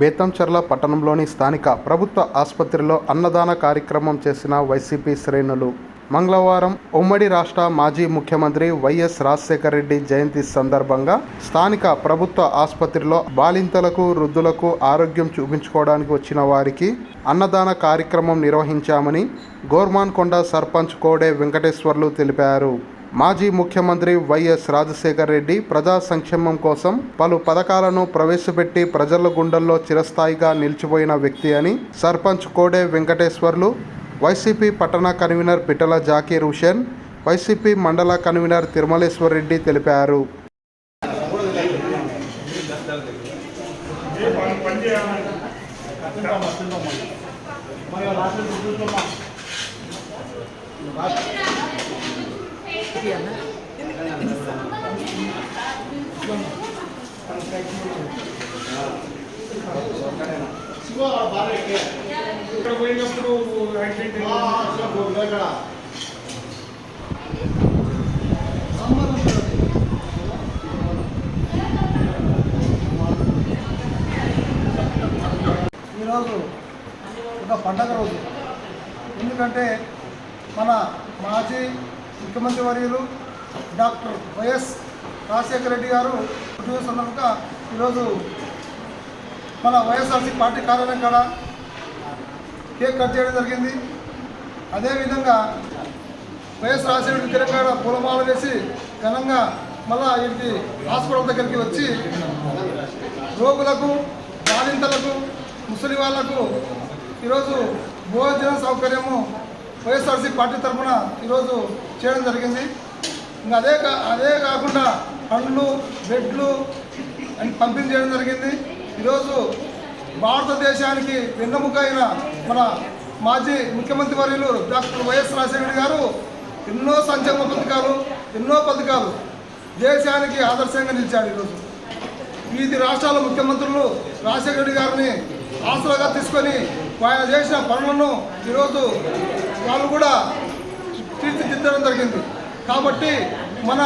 బేతంచెర్ల పట్టణంలోని స్థానిక ప్రభుత్వ ఆసుపత్రిలో అన్నదాన కార్యక్రమం చేసిన వైసీపీ శ్రేణులు. మంగళవారం ఉమ్మడి రాష్ట్ర మాజీ ముఖ్యమంత్రి వైఎస్ రాజశేఖర రెడ్డి జయంతి సందర్భంగా స్థానిక ప్రభుత్వ ఆసుపత్రిలో బాలింతలకు వృద్ధులకు ఆరోగ్యం చూపించుకోవడానికి వచ్చిన వారికి అన్నదాన కార్యక్రమం నిర్వహించామని గోర్మాన్కొండ సర్పంచ్ కోడే వెంకటేశ్వర్లు తెలిపారు. మాజీ ముఖ్యమంత్రి వైఎస్ రాజశేఖర్ రెడ్డి ప్రజా సంక్షేమం కోసం పలు పథకాలను ప్రవేశపెట్టి ప్రజల గుండెల్లో చిరస్థాయిగా నిలిచిపోయిన వ్యక్తి అని సర్పంచ్ కోడే వెంకటేశ్వర్లు వైసీపీ పట్టణ కన్వీనర్ పిటల జాకీర్ హుషేన్ వైసీపీ మండల కన్వీనర్ తిరుమలేశ్వర్ రెడ్డి తెలిపారు. ఇక్కడ పోయినప్పుడు యాక్సిడెంట్ ఈరోజు ఒక పండగ రోజు. ఎందుకంటే మన మాజీ ముఖ్యమంత్రి వర్యులు డాక్టర్ వైఎస్ రాజశేఖర రెడ్డి గారు పుట్టిన సందర్భంగా ఈరోజు మన వైఎస్ఆర్సీ పార్టీ కార్యాలయం కాడ కేక్ కట్ చేయడం జరిగింది. అదేవిధంగా వైఎస్ రాజశేఖర రెడ్డి కాడ పూలమాల వేసి ఘనంగా మళ్ళా వీటికి హాస్పిటల్ దగ్గరికి వచ్చి రోగులకు బాలింతలకు ముసలి వాళ్ళకు ఈరోజు భోజన సౌకర్యము వైఎస్ఆర్సీ పార్టీ తరఫున ఈరోజు చేయడం జరిగింది. ఇంకా అదే కా అదే కాకుండా పండ్లు బెడ్లు అని పంపిణీ చేయడం జరిగింది. ఈరోజు భారతదేశానికి వెన్నెముక అయిన మన మాజీ ముఖ్యమంత్రి వర్యులు డాక్టర్ వైఎస్ రాజశేఖర గారు ఎన్నో సంక్షేమ పథకాలు ఎన్నో పథకాలు దేశానికి ఆదర్శంగా నిలిచాడు ఈరోజు. వివిధ రాష్ట్రాల ముఖ్యమంత్రులు రాజశేఖర రెడ్డి గారిని ఆసరాగా తీసుకొని ఆయన చేసిన పనులను ఈరోజు వాళ్ళు కూడా తీర్చిదిద్దడం జరిగింది. కాబట్టి మన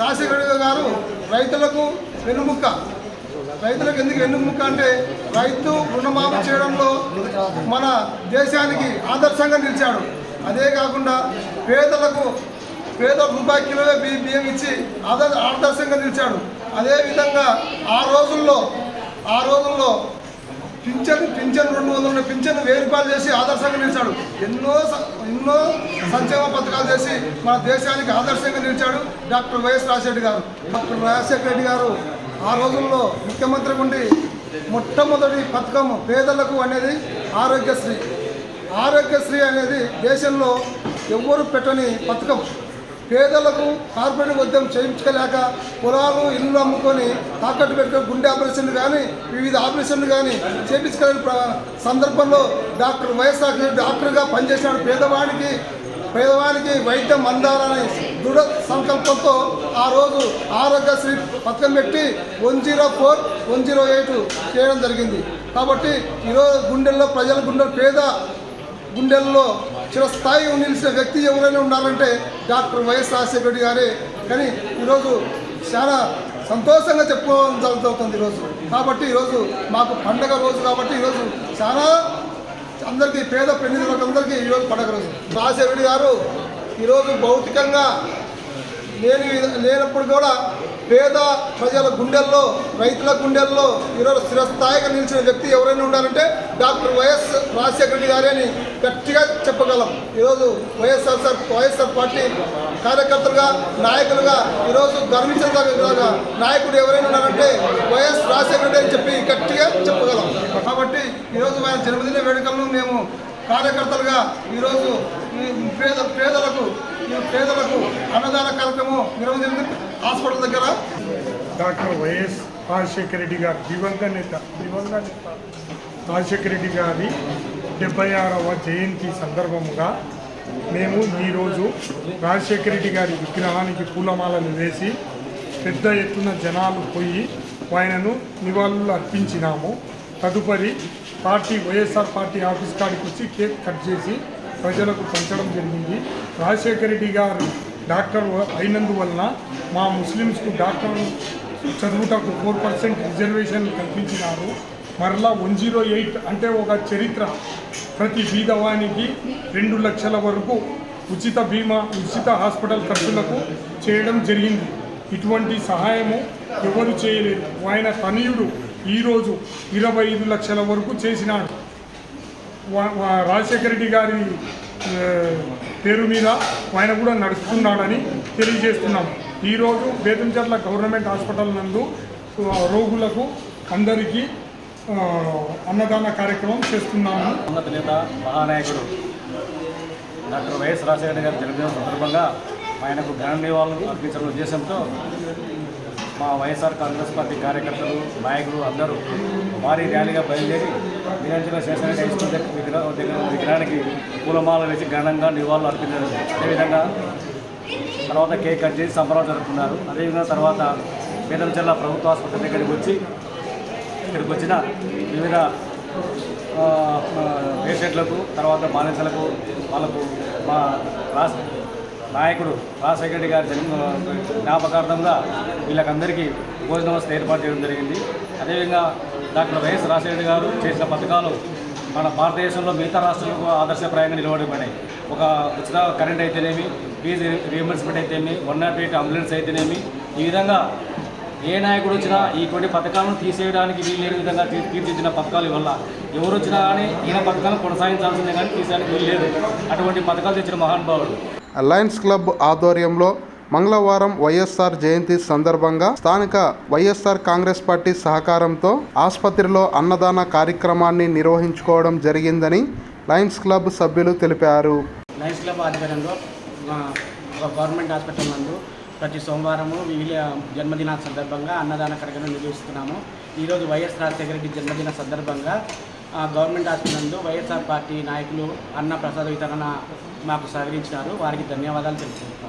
రాజశేఖర గారు రైతులకు వెన్నుముక్క రైతులకు ఎందుకు వెన్నుముక్క అంటే రైతు రుణమాఫీ చేయడంలో మన దేశానికి ఆదర్శంగా నిలిచాడు. అదే కాకుండా పేదలకు పేద రూపాయి కిలోవే బియ్యం ఇచ్చి ఆదర్శంగా నిలిచాడు. అదేవిధంగా ఆ రోజుల్లో ఆ రోజుల్లో పింఛన్ పింఛన్ రెండు వందల పింఛన్ వెయ్యి రూపాయలు చేసి ఆదర్శంగా నిలిచాడు. ఎన్నో ఎన్నో సంక్షేమ పథకాలు చేసి మన దేశానికి ఆదర్శంగా నిలిచాడు డాక్టర్ వైఎస్ రాజశేఖర గారు. డాక్టర్ రాజశేఖర రెడ్డి గారు ఆ రోజుల్లో ముఖ్యమంత్రి ఉండి మొట్టమొదటి పథకం పేదలకు అనేది ఆరోగ్యశ్రీ. ఆరోగ్యశ్రీ అనేది దేశంలో ఎవ్వరు పెట్టని పథకం. పేదలకు కార్పొరేట్ ఉద్యమం చేయించుకోలేక పొలాలు ఇల్లు అమ్ముకొని తాకట్టు పెట్టుకుని గుండె ఆపరేషన్లు కానీ వివిధ ఆపరేషన్లు కానీ చేయించుకోలేని సందర్భంలో డాక్టర్ వైఎస్ఆర్ డాక్టర్గా పనిచేసినాడు. పేదవాడికి పేదవానికి వైద్యం అందాలని దృఢ సంకల్పంతో ఆ రోజు ఆరోగ్యశ్రీ పథకం పెట్టి one zero four one zero eight చేయడం జరిగింది. కాబట్టి ఈరోజు గుండెల్లో ప్రజల గుండె పేద గుండెల్లో చిరస్థాయి నిలిచిన వ్యక్తి ఎవరైనా ఉండాలంటే డాక్టర్ వైఎస్ రాజశేఖర రెడ్డి గారే. కానీ ఈరోజు చాలా సంతోషంగా చెప్పుకోవడం జరుగుతుంది ఈరోజు. కాబట్టి ఈరోజు మాకు పండగ రోజు కాబట్టి ఈరోజు చాలా అందరికీ పేద ప్రతినిధులందరికీ అందరికీ ఈరోజు పండగ రోజు. రాజశేఖర గారు ఈరోజు భౌతికంగా లేని లేనప్పుడు కూడా పేద ప్రజల గుండెల్లో రైతుల గుండెల్లో ఈరోజు స్థిరస్థాయిగా నిలిచిన వ్యక్తి ఎవరైనా ఉండాలంటే డాక్టర్ వైఎస్ రాజశేఖర రెడ్డి గారే అని గట్టిగా చెప్పగలం. ఈరోజు వైఎస్ఆర్ వైఎస్ఆర్ పార్టీ కార్యకర్తలుగా నాయకులుగా ఈరోజు గర్వించదగ్గ నాయకుడు ఎవరైనా ఉన్నారంటే వైఎస్ రాజశేఖర రెడ్డి అని చెప్పి గట్టిగా చెప్పగలం. కాబట్టి ఈరోజు ఆయన జన్మదిన వేడుకలను మేము కార్యకర్తలుగా ఈరోజు పేద పేదలకు ఈ పేదలకు అన్నదాన కార్యక్రమం నిర్వహించింది హాస్పిటల్ దగ్గర? డాక్టర్ వైఎస్ రాజశేఖర రెడ్డి గారు దివంగ నేత దివంగ నేత రాజశేఖర రెడ్డి గారి డెబ్బై ఆరవ జయంతి సందర్భముగా మేము ఈరోజు రాజశేఖర రెడ్డి గారి విగ్రహానికి పూలమాలను వేసి పెద్ద ఎత్తున జనాలు పోయి ఆయనను నివాళులు అర్పించినాము. తదుపరి పార్టీ వైఎస్ఆర్ పార్టీ ఆఫీస్ కాడికి వచ్చి కేక్ కట్ చేసి ప్రజలకు పంచడం జరిగింది. రాజశేఖర రెడ్డి గారు డాక్టర్ అయినందువలన మా ముస్లిమ్స్కు డాక్టర్ చదువుటకు ఫోర్ పర్సెంట్ రిజర్వేషన్ కల్పించినారు. మరలా వన్ జీరో ఎయిట్ అంటే ఒక చరిత్ర. ప్రతి బీదవానికి రెండు లక్షల వరకు ఉచిత బీమా ఉచిత హాస్పిటల్ ఖర్చులకు చేయడం జరిగింది. ఇటువంటి సహాయము ఎవరు చేయలేదు. ఆయన తనయుడు ఈరోజు ఇరవై ఐదు లక్షల వరకు చేసినాడు. వా- రాజశేఖర రెడ్డి గారి పేరు మీద ఆయన కూడా నడుస్తున్నాడని తెలియజేస్తున్నాం. ఈరోజు బేతంచెర్ల గవర్నమెంట్ హాస్పిటల్ నందు రోగులకు అందరికీ అన్నదాన కార్యక్రమం చేస్తున్నాము. ఉన్నత నేత మహానాయకుడు డాక్టర్ వైఎస్ రాజశేఖర గారి జన్మదినం సందర్భంగా ఆయనకు ఘన నివాళులు అర్పించడం ఉద్దేశంతో మా వైఎస్ఆర్ కాంగ్రెస్ పార్టీ కార్యకర్తలు నాయకులు అందరూ భారీ ర్యాలీగా బయలుదేరి నిరంజన శేషారెడ్డి హై స్కూల్ విగ్రహ దగ్గర విగ్రహానికి పూలమాల వేసి ఘనంగా నివాళులు అర్పించారు. అదేవిధంగా తర్వాత కేక్ కట్ చేసి సంబరాలు జరుపుకున్నారు. అదేవిధంగా తర్వాత పేదల ప్రభుత్వ ఆసుపత్రి దగ్గరికి వచ్చి ఇక్కడికి వచ్చిన వివిధ పేషెంట్లకు తర్వాత బాలింతలకు వాళ్ళకు మా రాష్ట్ర నాయకుడు రాజశేఖర రెడ్డి గారి జన్మ జ్ఞాపకార్థంగా వీళ్ళకందరికీ భోజన వసతి ఏర్పాటు చేయడం జరిగింది. అదేవిధంగా డాక్టర్ వైఎస్ రాజశేఖర గారు చేసిన పథకాలు మన భారతదేశంలో మిగతా రాష్ట్రాలకు ఆదర్శప్రాయంగా నిలబడిపోయినాయి ఒక ఉచిత కరెంట్ అయితేనేమి ఫీజు రీఎంబర్స్మెంట్ అయితేనేమి వన్ నాట్ ఎయిట్ అంబులెన్స్ అయితేనేమి ఈ విధంగా ఏ నాయకుడు వచ్చినా ఇటువంటి పథకాలను తీసేయడానికి వీల్లేని విధంగా తీర్చిదిద్దిన పథకాల వల్ల ఎవరు వచ్చినా కానీ ఈయన పథకాలను కొనసాగించాల్సిందే కానీ తీసేయడానికి వీలు లేదు. అటువంటి పథకాలు తెచ్చిన మహానుభావుడు లయన్స్ క్లబ్ ఆధ్వర్యంలో మంగళవారం వైఎస్ఆర్ జయంతి సందర్భంగా స్థానిక వైఎస్ఆర్ కాంగ్రెస్ పార్టీ సహకారంతో ఆసుపత్రిలో అన్నదాన కార్యక్రమాన్ని నిర్వహించుకోవడం జరిగిందని లయన్స్ క్లబ్ సభ్యులు తెలిపారు. లయన్స్ క్లబ్ ఆధ్వర్యంలో మా గవర్నమెంట్ హాస్పిటల్ నందు ప్రతి సోమవారము వీళ్ళ జన్మదిన సందర్భంగా అన్నదాన కార్యక్రమం నిర్వహిస్తున్నాము. ఈరోజు వైఎస్ రాజశేఖర రెడ్డి జన్మదిన సందర్భంగా గవర్నమెంట్ హాస్పిటల్ నందు వైఎస్ఆర్ పార్టీ నాయకులు అన్న ప్రసాద వితరణ మాకు సహకరించినారు. వారికి ధన్యవాదాలు తెలుపుతున్నాను